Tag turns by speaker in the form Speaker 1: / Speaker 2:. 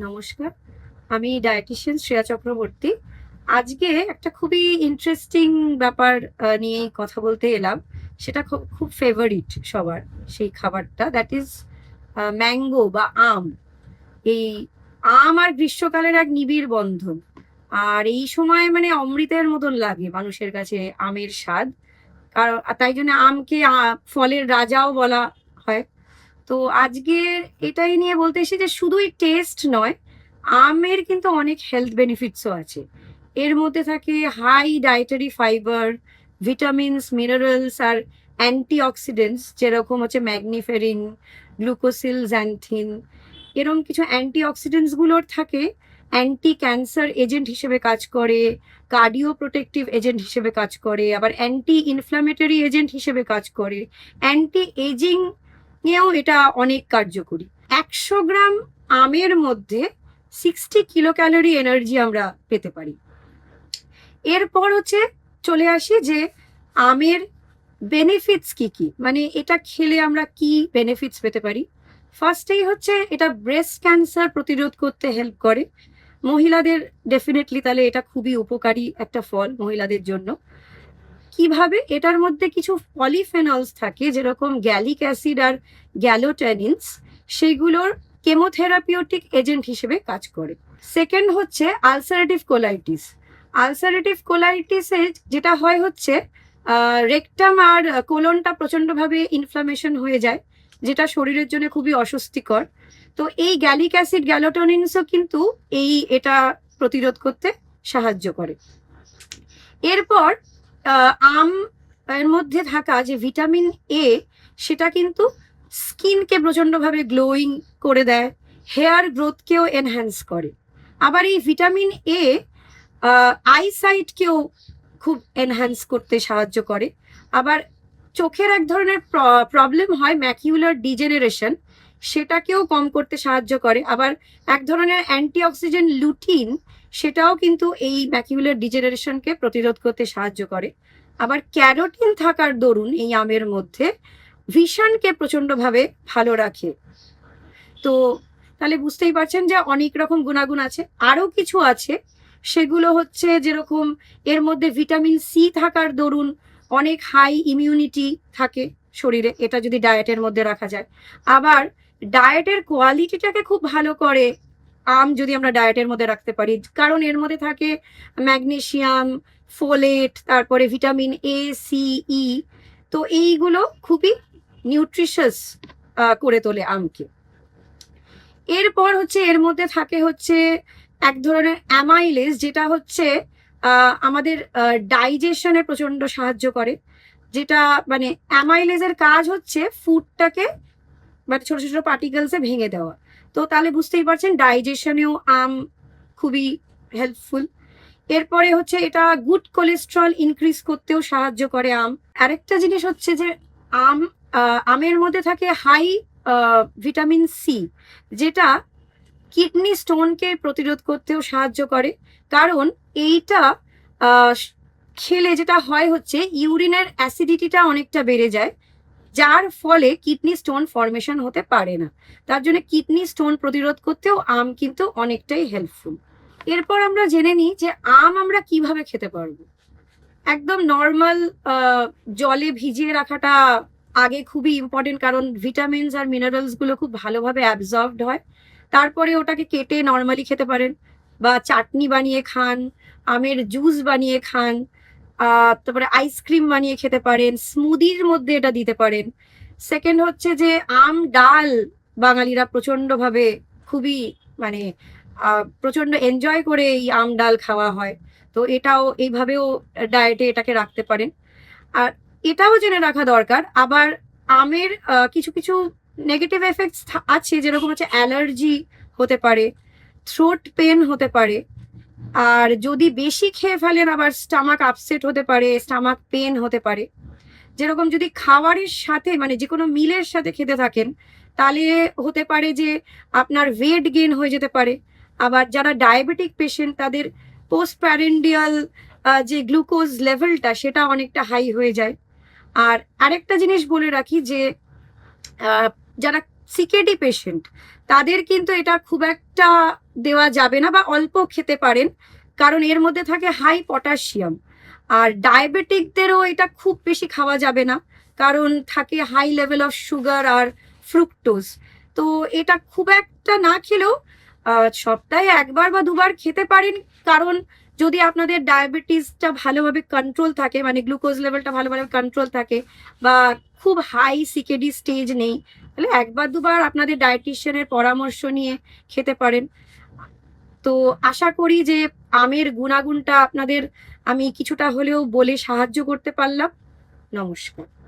Speaker 1: নমস্কার। আমি ডায়েটিশিয়ান শ্রেয়া চক্রবর্তী। আজকে একটা খুবই ইন্টারেস্টিং ব্যাপার নিয়েই কথা বলতে এলাম। সেটা খুব খুব ফেভারিট সবার, সেই খাবারটা। দ্যাট ইজ ম্যাঙ্গো বা আম। এই আম আর গ্রীষ্মকালের এক নিবিড় বন্ধন। আর এই সময় মানে অমৃতের মতন লাগে মানুষের কাছে আমের স্বাদ। কারণ, তাই জন্য আমকে ফলের রাজাও বলা হয়। তো আজকে এটাই নিয়ে বলতে এসেছি যে শুধুই টেস্ট নয়, আমের কিন্তু অনেক হেলথ বেনিফিটসও আছে। এর মধ্যে থাকে high dietary fibre vitamins minerals আর অ্যান্টিঅক্সিডেন্টস যেরকম হচ্ছে ম্যাগনিফেরিন গ্লুকোসিল জ্যান্থিন এরকম কিছু অ্যান্টিঅক্সিডেন্টসগুলোর থাকে অ্যান্টি ক্যান্সার এজেন্ট হিসেবে কাজ করে কার্ডিও প্রোটেক্টিভ এজেন্ট হিসেবে কাজ করে, আবার অ্যান্টি ইনফ্ল্যামেটরি এজেন্ট হিসেবে কাজ করে অ্যান্টি এজিং নিয়েও এটা অনেক কার্যকরী। একশো গ্রাম আমের মধ্যে সিক্সটি কিলো ক্যালোরি এনার্জি আমরা পেতে পারি। এরপর হচ্ছে চলে আসি যে আমের বেনিফিটস কি কি? মানে এটা খেলে আমরা কি বেনিফিটস পেতে পারি? ফার্স্টেই হচ্ছে এটা ব্রেস্ট ক্যান্সার প্রতিরোধ করতে হেল্প করে। মহিলাদের ডেফিনেটলি তাহলে এটা খুবই উপকারী একটা ফল মহিলাদের জন্য। কীভাবে এটার মধ্যে কিছু পলিফেনলস থাকে, যেরকম গ্যালিক অ্যাসিড আর গ্যালোট্যানিনস সেগুলোর কেমোথেরাপিউটিক এজেন্ট হিসেবে কাজ করে। সেকেন্ড হচ্ছে আলসারেটিভ কোলাইটিস। আলসারেটিভ কোলাইটিসে যেটা হয় হচ্ছে রেকটাম আর কোলনটা প্রচণ্ডভাবে ইনফ্লামেশন হয়ে যায়, যেটা শরীরের জন্য খুবই অস্বস্তিকর। তো এই গ্যালিক অ্যাসিড, গ্যালোটনিনসও কিন্তু এই এটা প্রতিরোধ করতে সাহায্য করে। এরপর আম এর মধ্যে থাকা যে ভিটামিন এ সেটা কিন্তু স্কিনকে প্রচণ্ডভাবে গ্লোয়িং করে দেয়, হেয়ার গ্রোথকেও এনহ্যান্স করে। আবার এই ভিটামিন এ আইসাইটকেও খুব এনহ্যান্স করতে সাহায্য করে। আবার চোখের এক ধরনের প্রবলেম হয় ম্যাকিউলার ডিজেনারেশন সেটাকেও কম করতে সাহায্য করে। আবার এক ধরনের অ্যান্টিঅক্সিজেন লুটিন, সেটাও কিন্তু এই ম্যাকিউলার ডিজেনারেশনকে প্রতিরোধ করতে সাহায্য করে। আবার ক্যারোটিন থাকার দরুন এই আমের মধ্যে ভিশনকে প্রচণ্ডভাবে ভালো রাখে। তো তাহলে বুঝতেই পারছেন যে অনেক রকম গুণাগুণ আছে। আরও কিছু আছে, সেগুলো হচ্ছে যেরকম এর মধ্যে ভিটামিন সি থাকার দরুন অনেক হাই ইমিউনিটি থাকে শরীরে, এটা যদি ডায়েটের মধ্যে রাখা যায়। আবার ডায়েটের কোয়ালিটিটাকে খুব ভালো করে আম যদি আমরা ডায়েটের মধ্যে রাখতে পারি, কারণ এর মধ্যে থাকে ম্যাগনেসিয়াম ফোলেট, তারপরে ভিটামিন এ সি ই তো এইগুলো খুবই নিউট্রিশাস করে তোলে আমকে। এরপর হচ্ছে এর মধ্যে থাকে হচ্ছে এক ধরনের অ্যামাইলেজ, যেটা হচ্ছে আমাদের ডাইজেশনে প্রচণ্ড সাহায্য করে, যেটা মানে অ্যামাইলেজের কাজ হচ্ছে ফুডটাকে মানে ছোট ছোট পার্টিকেলসে ভেঙে দেওয়া। তো তাহলে বুঝতেই পারছেন ডাইজেশনেও আম খুবই হেল্পফুল এরপরে হচ্ছে এটা গুড কোলেস্ট্রল ইনক্রিজ করতেও সাহায্য করে আম। আরেকটা জিনিস হচ্ছে যে, আম আমের মধ্যে থাকে হাই ভিটামিন সি যেটা কিডনি স্টোনকে প্রতিরোধ করতেও সাহায্য করে। কারণ এইটা খেলে যেটা হয় হচ্ছে ইউরিনের অ্যাসিডিটিটা অনেকটা বেড়ে যায়। যার ফলে কিডনি স্টোন ফর্মেশন হতে পারে না। তার জন্য কিডনি স্টোন প্রতিরোধ করতেও আম কিন্তু অনেকটাই হেল্পফুল এরপর আমরা জেনে নিই যে আম আমরা কীভাবে খেতে পারব। একদম নর্মাল জলে ভিজিয়ে রাখাটা আগে খুবই ইম্পর্টেন্ট কারণ ভিটামিনস আর মিনারেলসগুলো খুব ভালোভাবে অ্যাবজর্বড হয়। তারপরে ওটাকে কেটে নর্মালি খেতে পারেন বা চাটনি বানিয়ে খান, আমের জুস বানিয়ে খান তারপরে আইসক্রিম বানিয়ে খেতে পারেন স্মুদির মধ্যে এটা দিতে পারেন। সেকেন্ড হচ্ছে যে আম ডাল বাঙালিরা প্রচন্ডভাবে খুবই মানে আহ, প্রচণ্ড এনজয় করে এই আম ডাল খাওয়া হয়। তো এটাও এইভাবেও ডায়েটে এটাকে রাখতে পারেন। আর এটাও জেনে রাখা দরকার আবার আমের কিছু কিছু নেগেটিভ এফেক্টস আছে যেরকম হচ্ছে অ্যালার্জি হতে পারে থ্রোট পেন হতে পারে আর যদি বেশি খেয়ে ফেলেন, আবার স্টামাক আপসেট হতে পারে স্টামাক পেন হতে পারে। যেরকম যদি খাবারের সাথে মানে যে কোনো মিলের সাথে খেতে থাকেন, তাহলে হতে পারে যে আপনার ওয়েট গেন হয়ে যেতে পারে। আবার যারা ডায়াবেটিক পেশেন্ট তাদের পোস্ট প্যারেন্ডিয়াল যে গ্লুকোজ লেভেলটা সেটা অনেকটা হাই হয়ে যায়। আর আরেকটা জিনিস বলে রাখি যে যারা সিকেডি পেশেন্ট তাদের কিন্তু এটা খুব একটা দেওয়া যাবে না বা অল্প খেতে পারেন, কারণ এর মধ্যে থাকে হাই পটাশিয়াম আর ডায়াবেটিকদেরও এটা খুব বেশি খাওয়া যাবে না, কারণ থাকে হাই লেভেল অফ সুগার আর ফ্রুক্টোজ তো এটা খুব একটা না খেলেও সপ্তাহে একবার বা দুবার খেতে পারেন, কারণ যদি আপনাদের ডায়াবেটিসটা ভালোভাবে কন্ট্রোল থাকে মানে গ্লুকোজ লেভেলটা ভালোভাবে কন্ট্রোল থাকে, বা খুব হাই সিকেডি স্টেজ নেই, তাহলে একবার দুবার আপনাদের ডায়েটিশিয়ানের পরামর্শ নিয়ে খেতে পারেন। তো আশা করি যে আমের গুণাগুণটা আপনাদের আমি কিছুটা হলেও বলে সাহায্য করতে পারলাম। নমস্কার।